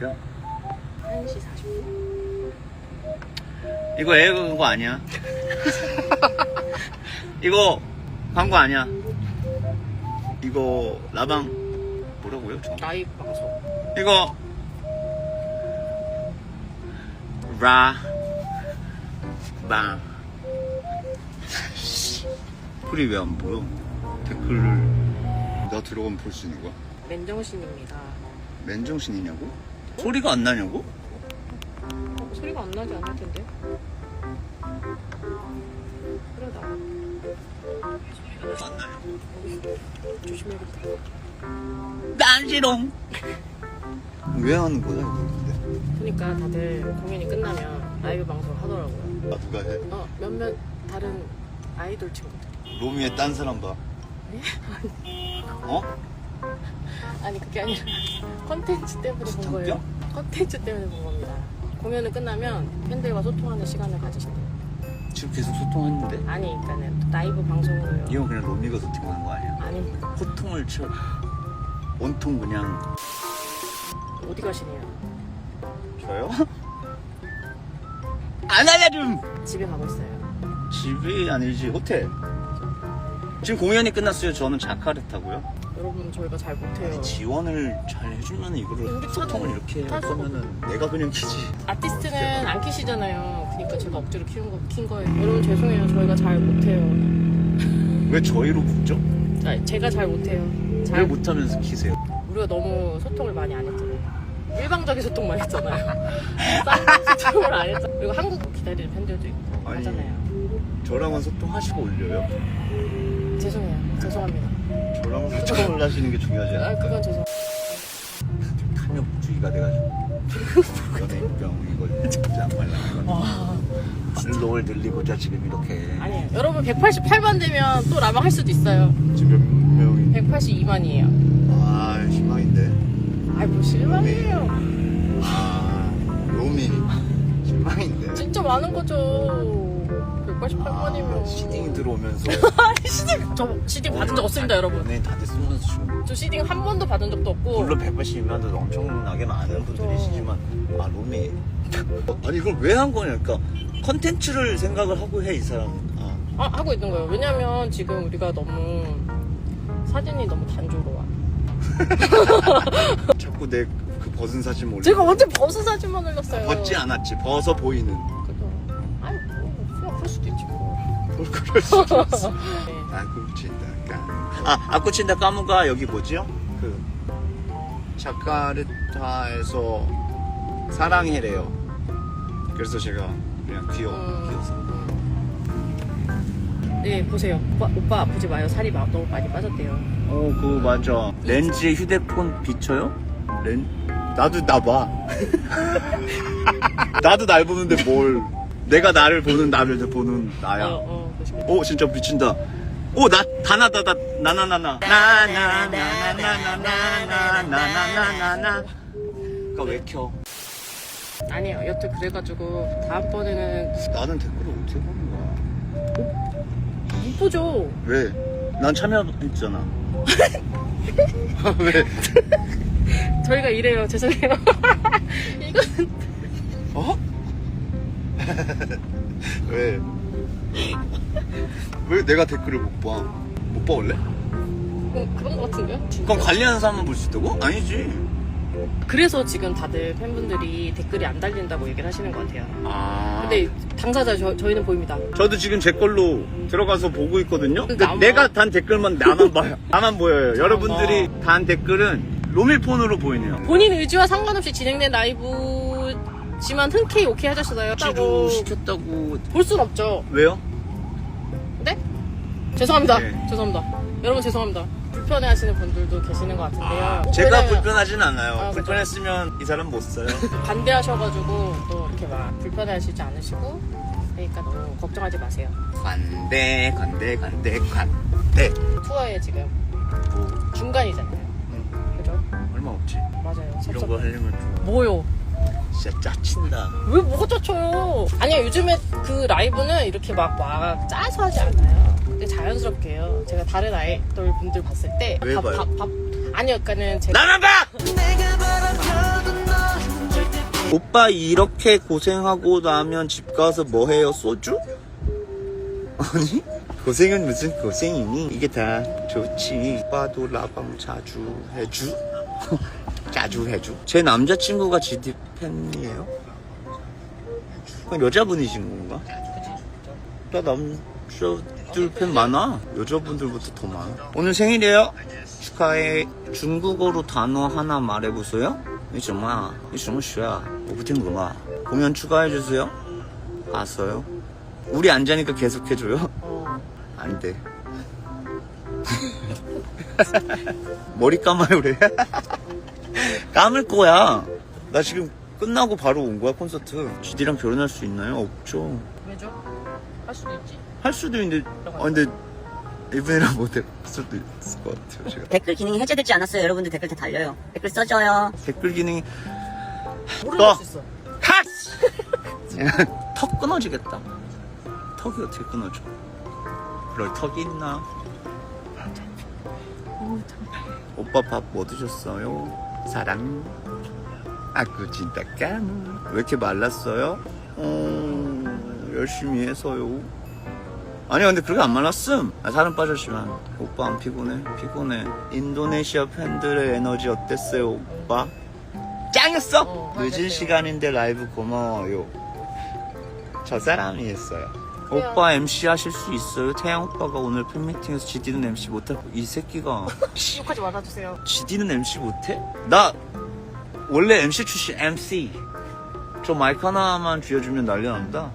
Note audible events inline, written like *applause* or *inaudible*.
시야? 1시 40분? 이거 애 그거 아니야? 이거 광고 아니야? 이거 라방 뭐라고요? 저? 라이브 방송. 이거 라 방. 글이 왜 안 보여? 댓글을 나 들어가면 볼 수 있는 거야? 맨정신입니다. 맨정신이냐고? 소리가 안 나냐고? 어, 소리가 안 나지 않을 텐데. 그러다. 안 나냐고? 조심해야겠다. 난 싫어. *laughs* 왜 하는 거야 이거 근데? 보니까 다들 공연이 끝나면 라이브 방송 하더라고요. 아 누가 해? 어, 몇몇 다른 아이돌 친구들. 로미의 딴 사람 봐. 네? *laughs* 어? *laughs* 아니 그게 아니라 컨텐츠 때문에 본 거예요. 컨텐츠 때문에 본 겁니다. 공연을 끝나면 팬들과 소통하는 시간을 가지신대요. 지금 계속 소통하는데? 아니, 그러니까는 라이브 방송으로요. 이건 그냥 로미가 소통하는 거 아니야? 아닙니다. 호통을 쳐. 온통 그냥 어디 가시네요? 저요? *laughs* 안 알려줌! 집에 가고 있어요. 집이 아니지 호텔. 지금 공연이 끝났어요. 저는 자카르타고요. 여러분 저희가 잘 못해요. 지원을 잘 해주면 이거를 우리 소통을 차는 이렇게 할 탈 수가 거면은 내가 그냥 키지. 아티스트는 안 키시잖아요. 그러니까 제가 억지로 키운 거, 킨 거예요. 여러분 죄송해요. 저희가 잘 못해요. 왜 저희로 묻죠? 아, 제가 잘 못해요. 왜잘 못하면서 키세요? 우리가 너무 소통을 많이 안 했잖아요. 일방적인 소통만 했잖아요. *laughs* 쌍방 소통을 안 했잖아요. 그리고 한국 기다리는 팬들도 있고 아니. 하잖아요. 저랑은 소통하시고 올려요? 죄송해요. 죄송합니다. 저랑은 소통을 하시는 게 중요하지 아, 않아요? 그건 죄송. 탐욕주의가 돼가지고 연예인병 이걸 진짜 안 말라 와. 진로를 늘리고자 지금 이렇게 아니에요. 여러분 188만 되면 또 라방 할 수도 있어요. 지금 몇 명이 182만이에요. 아 실망인데 아이 뭐 실망이에요. 아 로미 실망인데 진짜 많은 거죠. 188만이면. 시딩이 들어오면서 *laughs* 아니 시딩 저 시딩 받은 적 없습니다, 여러분. 연예인 다들 쓰면서 지금 저 시딩 한 번도 받은 적도 없고. 물론 180만도 엄청나게 많은 그렇죠. 분들이시지만 아 로미 *laughs* 아니 이걸 왜 한 거냐 그러니까 컨텐츠를 생각을 하고 해 이 사람 아 아, 하고 있는 거예요. 왜냐면 지금 우리가 너무 사진이 너무 단조로워. *laughs* 자꾸 내 그 벗은 사진 올려 제가 언제 벗은 사진만 올렸어요. 벗지 않았지 벗어 보이는 뭐. 뭘 그럴 수도 있어 네. 아쿠친다 까. 아 아쿠친다 까무가 여기 뭐지요? 그 자카르타에서 사랑해래요. 그래서 제가 그냥 귀여워 음. 귀여서. 네 보세요. 오빠, 오빠 아프지 마요. 살이 마- 너무 많이 빠졌대요. 어 그거 맞아. 렌즈에 휴대폰 비춰요? 렌 나도 나 봐. *laughs* 나도 날 보는데 뭘? 내가 나를 보는 나를 보는 나야. 어, 어. 오 진짜 미친다. 오 나 다나다다 나나나 나 나나나나나나나나나나나나. 그니까 왜 켜? 아니에요. 여튼 그래가지고 다음번에는 나는 댓글을 어떻게 보는 거야? 못 보죠. 왜? 난 참여했잖아. 왜? 저희가 이래요. 죄송해요. 이거는 어? 왜? *laughs* 왜 내가 댓글을 못 봐? 못 봐 원래? 어, 그런 거 같은데요? 그럼 관리하는 사람만 볼 수 있다고? 아니지. 그래서 지금 다들 팬분들이 댓글이 안 달린다고 얘기를 하시는 것 같아요. 아. 근데 당사자 저, 저희는 보입니다. 저도 지금 제 걸로 들어가서 보고 있거든요. 근데 나만- 내가 단 댓글만 나만 봐요. *laughs* 나만 보여요. 여러분들이 단 댓글은 로밀폰으로 보이네요. 본인 의지와 상관없이 진행된 라이브지만 흔쾌히 오케이 하셨어요. 지도 시켰다고 볼 순 없죠. 왜요? 네? 죄송합니다. 네. 죄송합니다. 여러분 죄송합니다. 불편해하시는 분들도 계시는 것 같은데요. 아, 제가 왜냐면 불편하진 않아요. 아, 그죠. 불편했으면 이 사람 못 써요. *laughs* 반대하셔가지고 또 이렇게 막 불편해하시지 않으시고 그러니까 너무 걱정하지 마세요. 관대, 관대, 관대, 관대. 투어에 지금 뭐 중간이잖아요. 음, 그죠? 얼마 없지. 맞아요. 이런 섭섭. 거 하려면 좀 뭐요? 진짜 짜친다. 왜 뭐가 짜쳐요? 아니요 요즘에 그 라이브는 이렇게 막, 막 짜서 하지 않아요. 근데 자연스럽게 해요. 제가 다른 아이돌 분들 봤을 때왜 봐요? 밥, 아니요 그러니까는 제가 나만 봐! 오빠 이렇게 고생하고 나면 집 가서 뭐 해요? 소주? 아니 고생은 무슨 고생이니? 이게 다 좋지. 오빠도 라방 자주 해주? *laughs* 자주 해주. 제 남자친구가 GD 팬이에요? 그럼 여자분이신 건가? 나 남자 아이들 팬 많아. 여자분들부터 더 많아. 오늘 생일이에요. 축하해. 중국어로 단어 하나 말해보세요. 이정마, 이정마씨야. 오부팅구마. 공연 추가해주세요. 아어요 우리 앉으니까 계속해줘요. 어. 안 돼. *laughs* 머리 감아요 그래. *laughs* 감을 거야. 나 지금 끝나고 바로 온 거야 콘서트. 지디랑 결혼할 수 있나요? 없죠. 왜죠? 할 수도 있지. 할 수도 있는데, 아, 근데, 이분이랑 못할 수도 있을 것 같아요, 제가. 댓글 기능이 해제되지 않았어요. 여러분들 댓글 다 달려요. 댓글 써줘요. 댓글 기능이, 모르는 수 있어. 핫! *laughs* 턱 끊어지겠다. 턱이 어떻게 끊어져? 그럴 턱이 있나? 오빠 밥 뭐 드셨어요? 사랑. 아그 진짜 까무. 왜 이렇게 말랐어요? 어, 열심히 해서요. 아니 근데 그렇게 안 말랐음. 아, 살은 빠졌지만 오빠 안 피곤해? 피곤해. 인도네시아 팬들의 에너지 어땠어요, 오빠? 짱이었어. 어, 늦은 알겠어요. 시간인데 라이브 고마워요. 저 사람이 했어요. 그래요. 오빠 MC 하실 수 있어요? 태양 오빠가 오늘 팬미팅에서 GD는 MC 못하고 이 새끼가 *laughs* 욕하지 말아주세요. GD는 MC 못해? 나 원래 MC 출신 MC 저 마이크 하나만 쥐어주면 난리 난다